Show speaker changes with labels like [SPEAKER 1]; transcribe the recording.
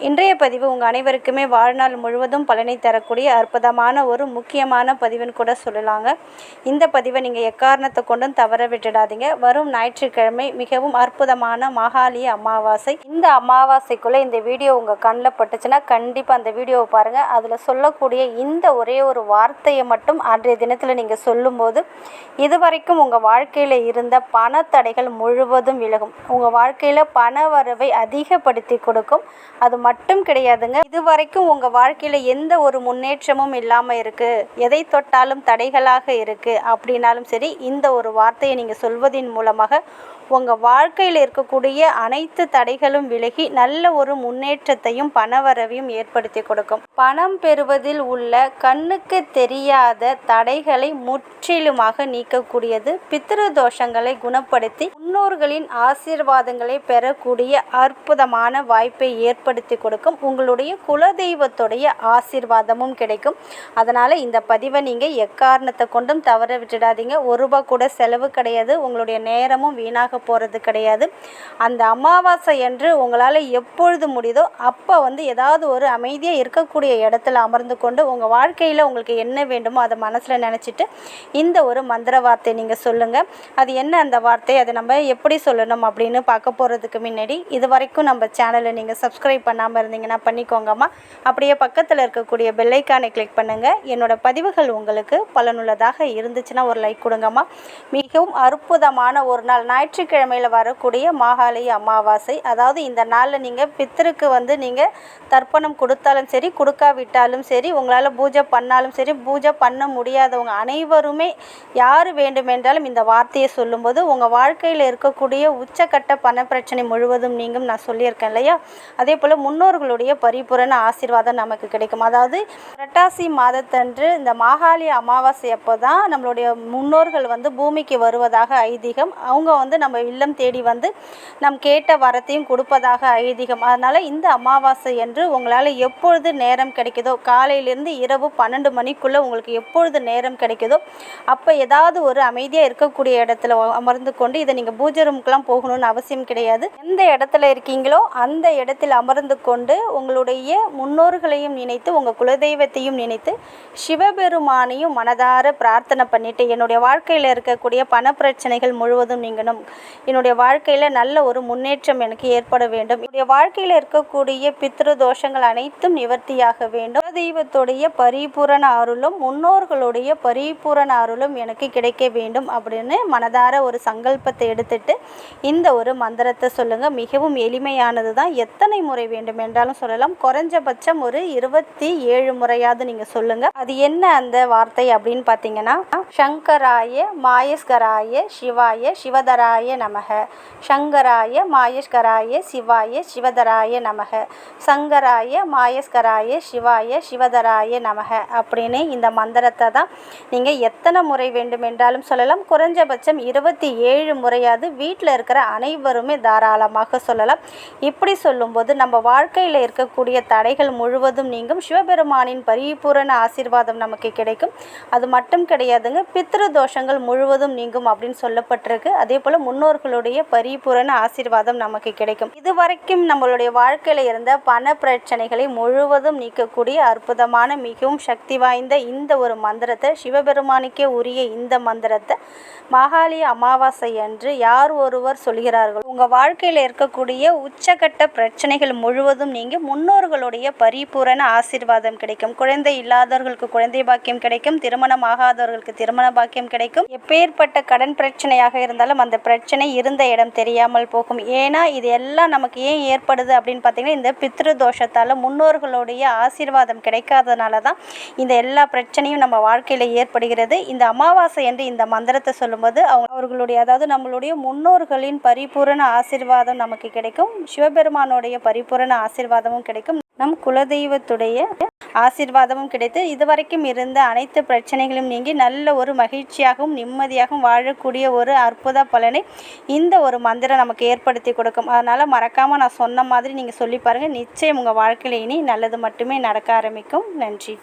[SPEAKER 1] இன்றைய பதிவு உங்கள் அனைவருக்குமே வாழ்நாள் முழுவதும் பலனை தரக்கூடிய அற்புதமான ஒரு முக்கியமான பதிவுன்னு கூட சொல்லலாங்க. இந்த பதிவை நீங்கள் எக்காரணத்தை கொண்டும் தவற விட்டுடாதீங்க. வரும் ஞாயிற்றுக்கிழமை மிகவும் அற்புதமான மகாலி அமாவாசை. இந்த அமாவாசைக்குள்ளே இந்த வீடியோ உங்கள் கண்ணில் பட்டுச்சுன்னா கண்டிப்பாக அந்த வீடியோவை பாருங்கள் அதில் சொல்லக்கூடிய இந்த ஒரே ஒரு வார்த்தையை மட்டும் அன்றைய தினத்தில் நீங்கள் சொல்லும்போது இதுவரைக்கும் உங்கள் வாழ்க்கையில் இருந்த பணத்தடைகள் முழுவதும் விலகும். உங்கள் வாழ்க்கையில் பண வரவை அதிகப்படுத்தி கொடுக்கும். அது மட்டும் கிடையாதுங்க. இதுவரைக்கும் உங்கள் வாழ்க்கையில் எந்த ஒரு முன்னேற்றமும் இல்லாமல் இருக்குது எதை தொட்டாலும் தடைகளாக இருக்குது அப்படின்னாலும் சரி இந்த ஒரு வார்த்தையை நீங்கள் சொல்வதின் மூலமாக உங்கள் வாழ்க்கையில் இருக்கக்கூடிய அனைத்து தடைகளும் விலகி நல்ல ஒரு முன்னேற்றத்தையும் பணவரவையும் ஏற்படுத்தி கொடுக்கும். பணம் பெறுவதில் உள்ள கண்ணுக்கு தெரியாத தடைகளை முற்றிலுமாக நீக்கக்கூடியது பித்திரு தோஷங்களை குணப்படுத்தி முன்னோர்களின் ஆசீர்வாதங்களை பெறக்கூடிய அற்புதமான வாய்ப்பை ஏற்படுத்தி கொடுக்கும். உங்களுடைய குலதெய்வத்துடைய ஆசீர்வாதமும் கிடைக்கும். அதனால் இந்த பதிவை நீங்கள் எக்காரணத்தை கொண்டும் தவற விட்டுடாதீங்க. ஒரு ரூபா கூட செலவு கிடையாது. உங்களுடைய நேரமும் வீணாக போகிறது கிடையாது. அந்த அமாவாசை என்று உங்களால் எப்பொழுது முடியுதோ அப்போ வந்து ஏதாவது ஒரு அமைதியாக இருக்கக்கூடிய இடத்துல அமர்ந்து கொண்டு உங்கள் வாழ்க்கையில் உங்களுக்கு என்ன வேண்டுமோ அதை மனசில் நினச்சிட்டு இந்த ஒரு மந்திர வார்த்தை நீங்கள் சொல்லுங்கள் அது என்ன அந்த வார்த்தை? அதை நம்ம எப்படி சொல்லணும் அப்படின்னு பார்க்க போகிறதுக்கு முன்னாடி இது வரைக்கும் நம்ம சேனலை நீங்கள் சப்ஸ்கிரைப் பண்ணாமல் இருந்தீங்கன்னா பண்ணிக்கோங்கம்மா. அப்படியே பக்கத்தில் இருக்கக்கூடிய பெல்லைக்கானை கிளிக் பண்ணுங்கள் என்னோட பதிவுகள் உங்களுக்கு பலனுள்ளதாக இருந்துச்சுன்னா ஒரு லைக் கொடுங்கம்மா. மிகவும் அற்புதமான ஒரு நாள். ஞாயிற்றுக்கிழமையில் வரக்கூடிய மாகாளி அமாவாசை. அதாவது இந்த நாளில் நீங்கள் பித்தருக்கு வந்து நீங்கள் தர்ப்பணம் கொடுத்தாலும் சரி கொடுக்காவிட்டாலும் சரி உங்களால் பூஜை பண்ணாலும் சரி பூஜை பண்ண முடியாதவங்க அனைவருமே யார் வேண்டுமென்றாலும் இந்த வார்த்தையை சொல்லும்போது உங்கள் வாழ்க்கையில் இருக்கக்கூடிய உச்சக்கட்ட பண பிரச்சனை முழுவதும் நீங்கும் நான் சொல்லியிருக்கேன் இல்லையா? அதே போல் முன்னோர்களுடைய பரிபூரண ஆசீர்வாதம் நமக்கு கிடைக்கும். அதாவது புரட்டாசி மாதத்தன்று இந்த மாகாளி அமாவாசை அப்போ தான் நம்மளுடைய முன்னோர்கள் வந்து பூமிக்கு வருவதாக ஐதீகம். அவங்க வந்து நம்ம இல்லம் தேடி வந்து நம் கேட்ட வரத்தையும் கொடுப்பதாக ஐதீகம். அதனால் இந்த அமாவாசை என்று உங்களால் எப்பொழுது நேரம் கிடைக்குதோ காலையிலேருந்து இரவு பன்னெண்டு மணிக்குள்ளே உங்களுக்கு எப்பொழுது நேரம் கிடைக்குதோ அப்போ ஏதாவது ஒரு அமைதியாக இருக்கக்கூடிய இடத்துல அமர்ந்து கொண்டு இதை நீங்கள் பூஜை ரூமுக்கெலாம் போகணும்னு அவசியம் கிடையாது. எந்த இடத்துல இருக்கீங்களோ அந்த இடத்தில் அமர்ந்து கொண்டு உங்களுடைய முன்னோர்களையும் நினைத்து உங்கள் குலதெய்வத்தையும் நினைத்து சிவபெருமானையும் மனதார பிரார்த்தனை பண்ணிட்டு என்னுடைய வாழ்க்கையில் இருக்கக்கூடிய பண பிரச்சனைகள் முழுவதும் நீங்கணும். என்னுடைய வாழ்க்கையில் நல்ல ஒரு முன்னேற்றம் எனக்கு ஏற்பட வேண்டும். என்னுடைய வாழ்க்கையில் இருக்கக்கூடிய பித்ரு தோஷங்கள் அனைத்தும் நிவர்த்தியாக வேண்டும். தெய்வத்துடைய பரிபூரண அருளும் முன்னோர்களுடைய பரிபூரண அருளும் எனக்கு கிடைக்க வேண்டும் அப்படின்னு மனதார ஒரு சங்கல்பத்தை எடுத்துட்டு இந்த ஒரு மந்திரத்தை சொல்லுங்கள் மிகவும் எளிமையானது தான் எத்தனை முறை வேண்டும் என்றாலும் சொல்லலாம். குறைஞ்சபட்சம் ஒரு இருபத்தி ஏழு முறையாவது நீங்கள் சொல்லுங்க. அது என்ன அந்த வார்த்தை அப்படின்னு பார்த்தீங்கன்னா சங்கராய மாயஸ்கராய சிவாய சிவதராய நமக. சங்கராய மாயஸ்கராய சிவாய சிவதராய நமக. சங்கராய மாயஸ்கராய சிவாய சிவதராய நமக அப்படின்னு இந்த மந்திரத்தை தான் நீங்கள் எத்தனை முறை வேண்டும் என்றாலும் சொல்லலாம். குறைஞ்சபட்சம் இருபத்தி ஏழு முறையாவது வீட்டில் இருக்கிற அனைவருமே தாராளமாக சொல்லலாம். இப்படி சொல்லும்போது நம்ம வாழ்க்கையில் இருக்கக்கூடிய தடைகள் முழுவதும் நீங்கும். சிவபெருமானின் பரிபூரண ஆசீர்வாதம் நமக்கு கிடைக்கும். அது மட்டும் கிடையாதுங்க பித்ரு தோஷங்கள் முழுவதும் நீங்கும் அப்படின்னு சொல்லப்பட்டிருக்கு. அதே போல் முன்னோர்களுடைய பரிபூரண ஆசீர்வாதம் நமக்கு கிடைக்கும். இதுவரைக்கும் நம்மளுடைய வாழ்க்கையில் இருந்த பண பிரச்சனைகளை முழுவதும் நீக்கக்கூடிய அற்புதமான மிகவும் சக்தி வாய்ந்த இந்த ஒரு மந்திரத்தை சிவபெருமானுக்கே உரிய இந்த மந்திரத்தை மகாலி அமாவாசை அன்று யார் ஒருவர் சொல்கிறார்கள் உங்கள் வாழ்க்கையில் இருக்கக்கூடிய உச்சகட்ட பிரச்சனைகள் முழுவதும் நீங்கி முன்னோர்களுடைய பரிபூரண ஆசீர்வாதம் கிடைக்கும். குழந்தை இல்லாதவர்களுக்கு குழந்தை பாக்கியம் கிடைக்கும். திருமணம் ஆகாதவர்களுக்கு திருமண பாக்கியம் கிடைக்கும். எப்பேற்பட்ட கடன் பிரச்சனையாக இருந்தாலும் அந்த பிரச்சனை இருந்த இடம் தெரியாமல் போகும். ஏன்னா இது எல்லாம் நமக்கு ஏன் ஏற்படுது அப்படின்னு பார்த்தீங்கன்னா இந்த பித்ரு தோஷத்தால் முன்னோர்களுடைய ஆசீர்வாதம் கிடைக்காதனால தான் இந்த எல்லா பிரச்சனையும் நம்ம வாழ்க்கையில் ஏற்படுகிறது. இந்த அமாவாசை என்று இந்த மந்திரத்தை சொல்லும்போது அவங்க அவர்களுடைய அதாவது நம்மளுடைய முன்னோர்களின் பரிபூரண ஆசீர்வாதம் நமக்கு கிடைக்கும். சிவபெருமானுடைய பரிபூரண ஆசீர்வாதமும் கிடைக்கும். நம் குலதெய்வத்துடைய ஆசீர்வாதமும் கிடைத்து இதுவரைக்கும் இருந்த அனைத்து பிரச்சனைகளும் நீங்கி நல்ல ஒரு மகிழ்ச்சியாகவும் நிம்மதியாகவும் வாழக்கூடிய ஒரு அற்புத பலனை இந்த ஒரு மந்திரம் நமக்கு ஏற்படுத்தி கொடுக்கும். அதனால் மறக்காமல் நான் சொன்ன மாதிரி நீங்கள் சொல்லி பாருங்கள் நிச்சயம் உங்கள் வாழ்க்கையில் இனி நல்லது மட்டுமே நடக்க ஆரம்பிக்கும். நன்றி.